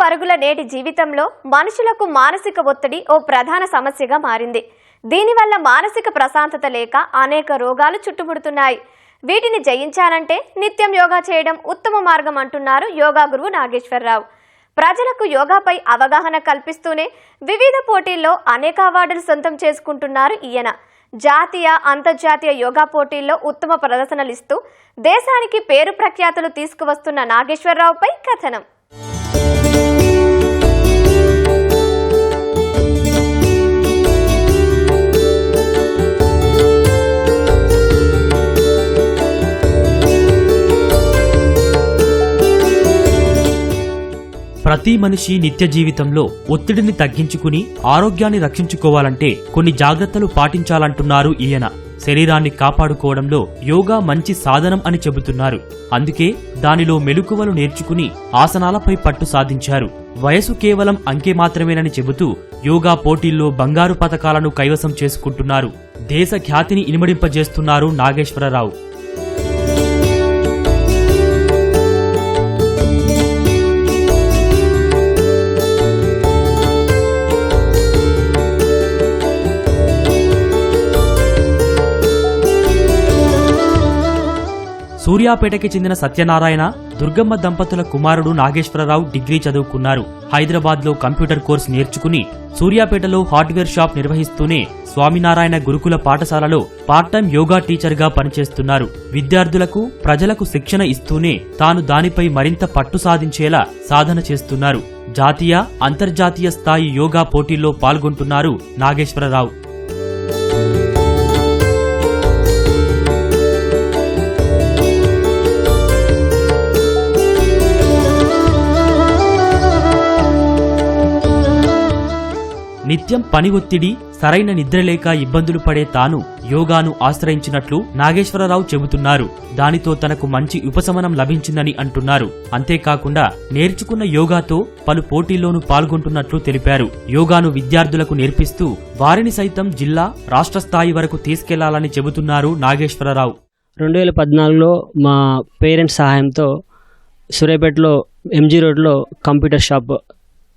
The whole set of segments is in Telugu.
పరుగుల నేటి జీవితంలో మనుషులకు మానసిక ఒత్తిడి ఓ ప్రధాన సమస్యగా మారింది. దీనివల్ల మానసిక ప్రశాంతత లేక అనేక రోగాలు చుట్టుముడుతున్నాయి. వీటిని జయించాలంటే నిత్యం యోగా చేయడం ఉత్తమ మార్గం అంటున్నారు యోగా గురువు నాగేశ్వరరావు. ప్రజలకు యోగాపై అవగాహన కల్పిస్తూనే వివిధ పోటీల్లో అనేక అవార్డులు సొంతం చేసుకుంటున్నారు ఈయన. జాతీయ అంతర్జాతీయ యోగా పోటీల్లో ఉత్తమ ప్రదర్శనలిస్తూ దేశానికి పేరు ప్రఖ్యాతులు తీసుకువస్తున్న నాగేశ్వరరావుపై కథనం. ప్రతి మనిషి నిత్య జీవితంలో ఒత్తిడిని తగ్గించుకుని ఆరోగ్యాన్ని రక్షించుకోవాలంటే కొన్ని జాగ్రత్తలు పాటించాలంటున్నారు ఈయన. శరీరాన్ని కాపాడుకోవడంలో యోగా మంచి సాధనం అని చెబుతున్నారు. అందుకే దానిలో మెలుకువలు నేర్చుకుని ఆసనాలపై పట్టు సాధించారు. వయసు కేవలం అంకె మాత్రమేనని చెబుతూ యోగా పోటీల్లో బంగారు పథకాలను కైవసం చేసుకుంటున్నారు. దేశ ఖ్యాతిని ఇనుమడింపజేస్తున్నారు నాగేశ్వరరావు. సూర్యాపేటకి చెందిన సత్యనారాయణ దుర్గమ్మ దంపతుల కుమారుడు నాగేశ్వరరావు డిగ్రీ చదువుకున్నారు. హైదరాబాద్లో కంప్యూటర్ కోర్స్ నేర్చుకుని సూర్యాపేటలో హార్డ్వేర్ షాప్ నిర్వహిస్తూనే స్వామినారాయణ గురుకుల పాఠశాలలో పార్ట్ టైం యోగా టీచర్గా పనిచేస్తున్నారు. విద్యార్థులకు ప్రజలకు శిక్షణ ఇస్తూనే తాను దానిపై మరింత పట్టు సాధించేలా సాధన చేస్తున్నారు. జాతీయ అంతర్జాతీయ స్థాయి యోగా పోటీల్లో పాల్గొంటున్నారు నాగేశ్వరరావు. నిత్యం పని ఒత్తిడి సరైన నిద్రలేక ఇబ్బందులు పడే తాను యోగాను ఆశ్రయించినట్లు నాగేశ్వరరావు చెబుతున్నారు. దానితో తనకు మంచి ఉపశమనం లభించిందని అంటున్నారు. అంతేకాకుండా నేర్చుకున్న యోగాతో పలు పోటీల్లోనూ పాల్గొంటున్నట్లు తెలిపారు. యోగాను విద్యార్థులకు నేర్పిస్తూ వారిని సైతం జిల్లా రాష్ట్ర స్థాయి వరకు తీసుకెళ్ళాలని చెబుతున్నారు నాగేశ్వరరావు. రెండు వేల పద్నాలుగులో మా పేరెంట్స్ సహాయంతో సూర్యాపేటలో ఎంజీ రోడ్లో కంప్యూటర్ షాప్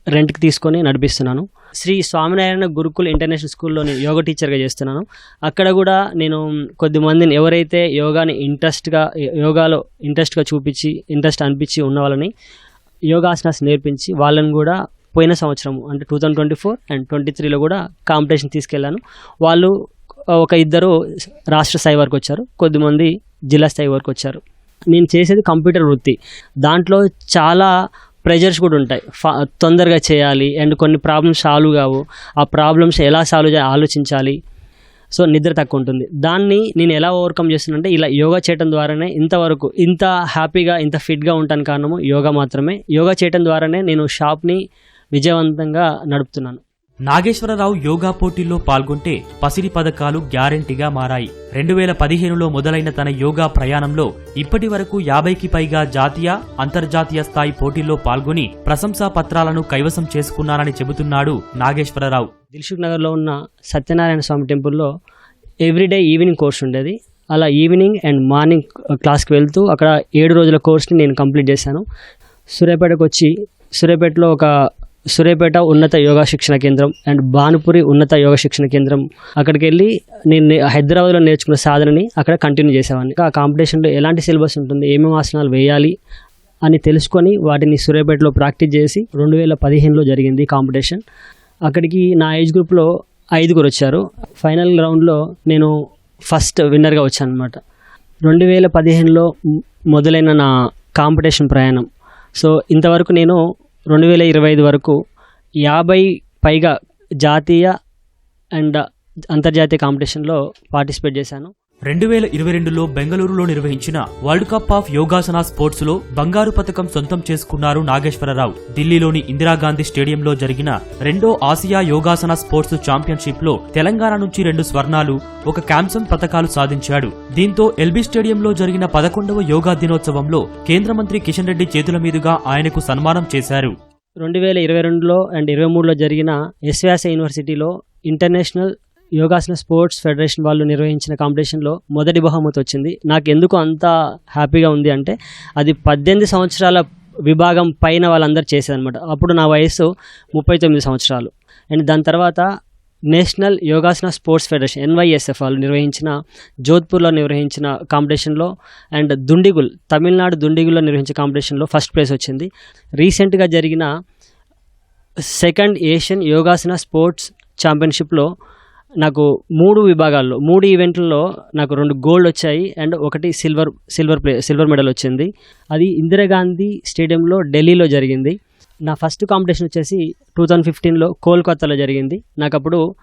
రెంట్కి తీసుకొని నడిపిస్తున్నాను. శ్రీ స్వామినారాయణ గురుకుల్ ఇంటర్నేషనల్ స్కూల్లో నేను యోగా టీచర్గా చేస్తున్నాను. అక్కడ కూడా నేను కొద్ది మందిని ఎవరైతే యోగాని ఇంట్రెస్ట్గా యోగాలో ఇంట్రెస్ట్గా చూపించి ఇంట్రెస్ట్ అనిపించి ఉన్న వాళ్ళని యోగాసనాస్ నేర్పించి వాళ్ళని కూడా పోయిన సంవత్సరం అంటే two thousand twenty four and twenty త్రీలో కూడా కాంపిటీషన్ తీసుకెళ్ళాను. వాళ్ళు ఒక ఇద్దరు రాష్ట్ర స్థాయి వరకు వచ్చారు. కొద్దిమంది జిల్లా స్థాయి వరకు వచ్చారు. నేను చేసేది కంప్యూటర్ వృత్తి. దాంట్లో చాలా ప్రెజర్స్ కూడా ఉంటాయి. ఫా తొందరగా చేయాలి. అండ్ కొన్ని ప్రాబ్లమ్స్ సాల్వ్ కావు. ఆ ప్రాబ్లమ్స్ ఎలా సాల్వ్ ఆలోచించాలి. సో నిద్ర తక్కువ ఉంటుంది. దాన్ని నేను ఎలా ఓవర్కమ్ చేస్తున్నానంటే ఇలా యోగా చేయడం ద్వారానే ఇంతవరకు ఇంత హ్యాపీగా ఇంత ఫిట్గా ఉంటాను కారణము యోగా మాత్రమే. యోగా చేయడం ద్వారానే నేను షాప్ని విజయవంతంగా నడుపుతున్నాను. నాగేశ్వరరావు యోగా పోటీల్లో పాల్గొంటే పసిడి పథకాలు గ్యారంటీగా మారాయి. రెండు వేల పదిహేనులో మొదలైన తన యోగా ప్రయాణంలో ఇప్పటి వరకు యాభైకి పైగా జాతీయ అంతర్జాతీయ స్థాయి పోటీల్లో పాల్గొని ప్రశంసా పత్రాలను కైవసం చేసుకున్నారని చెబుతున్నాడు నాగేశ్వరరావు. దిల్సుఖ్ నగర్లో ఉన్న సత్యనారాయణ స్వామి టెంపుల్లో ఎవ్రీడే ఈవినింగ్ కోర్స్ ఉండేది. అలా ఈవినింగ్ అండ్ మార్నింగ్ క్లాస్కి వెళ్తూ అక్కడ ఏడు రోజుల కోర్స్ని నేను కంప్లీట్ చేశాను. సూర్యాపేటకు వచ్చి సూర్యాపేటలో ఒక సూర్యాపేట ఉన్నత యోగా శిక్షణ కేంద్రం అండ్ భానుపురి ఉన్నత యోగా శిక్షణ కేంద్రం. అక్కడికి వెళ్ళి నేను హైదరాబాద్లో నేర్చుకున్న సాధనని అక్కడ కంటిన్యూ చేసేవాడిని. ఆ కాంపిటీషన్లో ఎలాంటి సిలబస్ ఉంటుంది ఏమేమి ఆసనాలు వేయాలి అని తెలుసుకొని వాటిని సూర్యాపేటలో ప్రాక్టీస్ చేసి రెండు వేల పదిహేనులో జరిగింది కాంపిటీషన్. అక్కడికి నా ఏజ్ గ్రూప్లో ఐదుగురు వచ్చారు. ఫైనల్ రౌండ్లో నేను ఫస్ట్ విన్నర్గా వచ్చాను అనమాట రెండు వేల పదిహేనులో మొదలైన నా కాంపిటీషన్ ప్రయాణం. సో ఇంతవరకు నేను రెండు వేల ఇరవై ఐదు వరకు యాభై పైగా జాతీయ అండ్ అంతర్జాతీయ కాంపిటీషన్లో పార్టిసిపేట్ చేశాను. రెండు వేల ఇరవై రెండులో బెంగళూరులో నిర్వహించిన వరల్డ్ కప్ ఆఫ్ యోగాసన స్పోర్ట్స్లో బంగారు పథకం సొంతం చేసుకున్నారు నాగేశ్వరరావు. ఢిల్లీలోని ఇందిరాగాంధీ స్టేడియంలో జరిగిన రెండో ఆసియా యోగాసన స్పోర్ట్స్ ఛాంపియన్షిప్లో తెలంగాణ నుంచి రెండు స్వర్ణాలు ఒక కాంసం పథకాలు సాధించాడు. దీంతో ఎల్బీ స్టేడియంలో జరిగిన పదకొండవ యోగా దినోత్సవంలో కేంద్ర మంత్రి కిషన్ రెడ్డి చేతుల మీదుగా ఆయనకు సన్మానం చేశారు. రెండు వేల ఇరవై రెండులో అండ్ ఇరవై మూడులో జరిగిన ఎస్వ్యాస యూనివర్సిటీలో ఇంటర్నేషనల్ యోగాసన స్పోర్ట్స్ ఫెడరేషన్ వాళ్ళు నిర్వహించిన కాంపిటీషన్లో మొదటి బహుమతి వచ్చింది. నాకు ఎందుకు అంత హ్యాపీగా ఉంది అంటే అది పద్దెనిమిది సంవత్సరాల విభాగం పైన వాళ్ళందరూ చేసేదనమాట అప్పుడు నా వయసు ముప్పై తొమ్మిది సంవత్సరాలు. అండ్ దాని తర్వాత national Yogasana sports federation NYSF వాళ్ళు నిర్వహించిన జోధ్పూర్లో నిర్వహించిన కాంపిటీషన్లో అండ్ దుండిగుల్ తమిళనాడు దుండిగుల్లో నిర్వహించిన కాంపిటీషన్లో ఫస్ట్ ప్లేస్ వచ్చింది. రీసెంట్గా జరిగిన సెకండ్ ఏషియన్ యోగాసన స్పోర్ట్స్ ఛాంపియన్షిప్లో నాకు మూడు విభాగాల్లో మూడు ఈవెంట్లలో నాకు రెండు గోల్డ్ వచ్చాయి అండ్ ఒకటి silver silver play silver medal వచ్చింది. అది ఇందిరాగాంధీ స్టేడియంలో ఢిల్లీలో జరిగింది. నా ఫస్ట్ కాంపిటీషన్ వచ్చేసి టూ థౌజండ్ ఫిఫ్టీన్లో కోల్కతాలో జరిగింది. నాకు అప్పుడు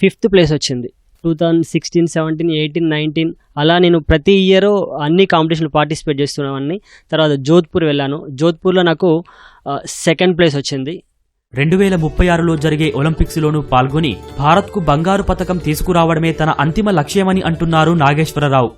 ఫిఫ్త్ ప్లేస్ వచ్చింది. Two thousand sixteen seventeen eighteen nineteen అలా నేను ప్రతి ఇయర్ అన్ని కాంపిటీషన్లు పార్టిసిపేట్ చేస్తున్నామని తర్వాత జోధ్పూర్ వెళ్ళాను. జోధ్పూర్లో నాకు సెకండ్ ప్లేస్ వచ్చింది. రెండు వేల ముప్పై ఆరులో జరిగే ఒలింపిక్స్లోనూ పాల్గొని భారత్కు బంగారు పతకం తీసుకురావడమే తన అంతిమ లక్ష్యమని అంటున్నారు నాగేశ్వరరావు.